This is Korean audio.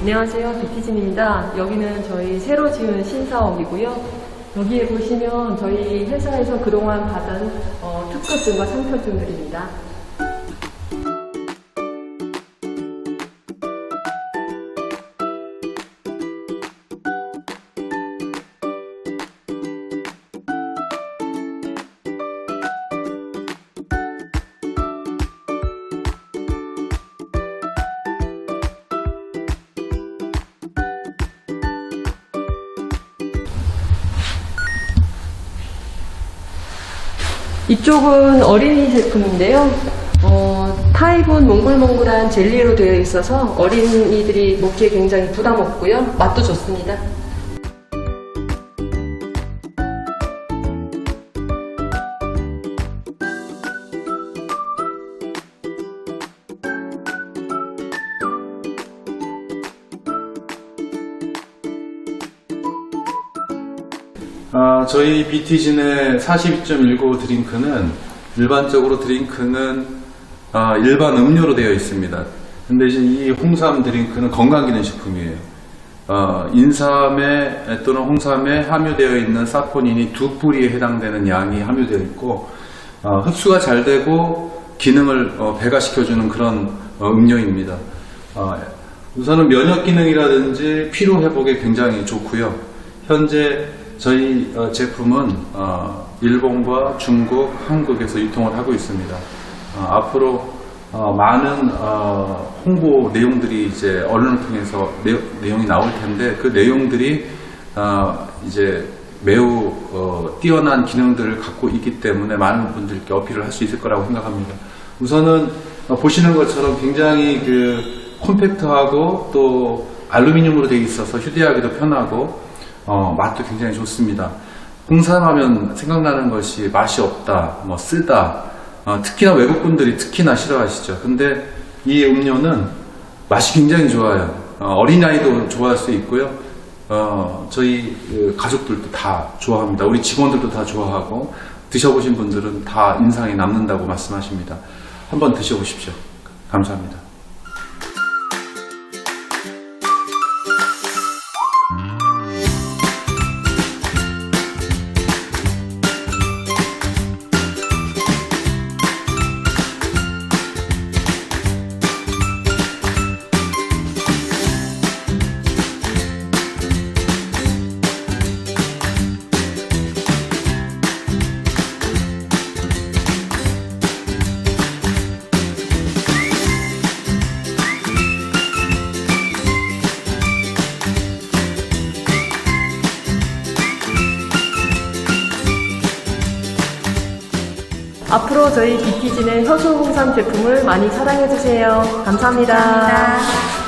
안녕하세요. 비티진입니다. 여기는 저희 새로 지은 신사업이고요. 여기에 보시면 저희 회사에서 그동안 받은 어, 특허증과 상표증들입니다. 이쪽은 어린이 제품인데요. 어, 타입은 몽글몽글한 젤리로 되어 있어서 어린이들이 먹기에 굉장히 부담 없고요. 맛도 좋습니다. 아, 저희 BT진의 42.19 드링크는 일반적으로 드링크는 아, 일반 음료로 되어 있습니다. 근데 이제 이 홍삼 드링크는 건강기능식품이에요. 어, 인삼에 또는 홍삼에 함유되어 있는 사포닌이 두 뿌리에 해당되는 양이 함유되어 있고 어, 흡수가 잘 되고 기능을 어, 배가시켜주는 그런 어, 음료입니다. 어, 우선은 면역 기능이라든지 피로 회복에 굉장히 좋고요. 현재 저희 어, 제품은 어, 일본과 중국, 한국에서 유통을 하고 있습니다. 어, 앞으로 어, 많은 어, 홍보 내용들이 이제 언론을 통해서 내, 용이 나올 텐데 그 내용들이 어, 이제 매우 어, 뛰어난 기능들을 갖고 있기 때문에 많은 분들께 어필을 할 수 있을 거라고 생각합니다. 우선은 어, 보시는 것처럼 굉장히 그 콤팩트하고 또 알루미늄으로 되어 있어서 휴대하기도 편하고 어, 맛도 굉장히 좋습니다. 홍삼하면 생각나는 것이 맛이 없다, 뭐 쓰다, 어, 특히나 외국분들이 특히나 싫어하시죠. 근데 이 음료는 맛이 굉장히 좋아요. 어, 린아이도 좋아할 수 있고요. 어, 저희 그 가족들도 다 좋아합니다. 우리 직원들도 다 좋아하고 드셔보신 분들은 다 인상이 남는다고 말씀하십니다. 한번 드셔보십시오. 감사합니다. 앞으로 저희 비티진의 효소 홍삼 제품을 많이 사랑해주세요 감사합니다. 감사합니다.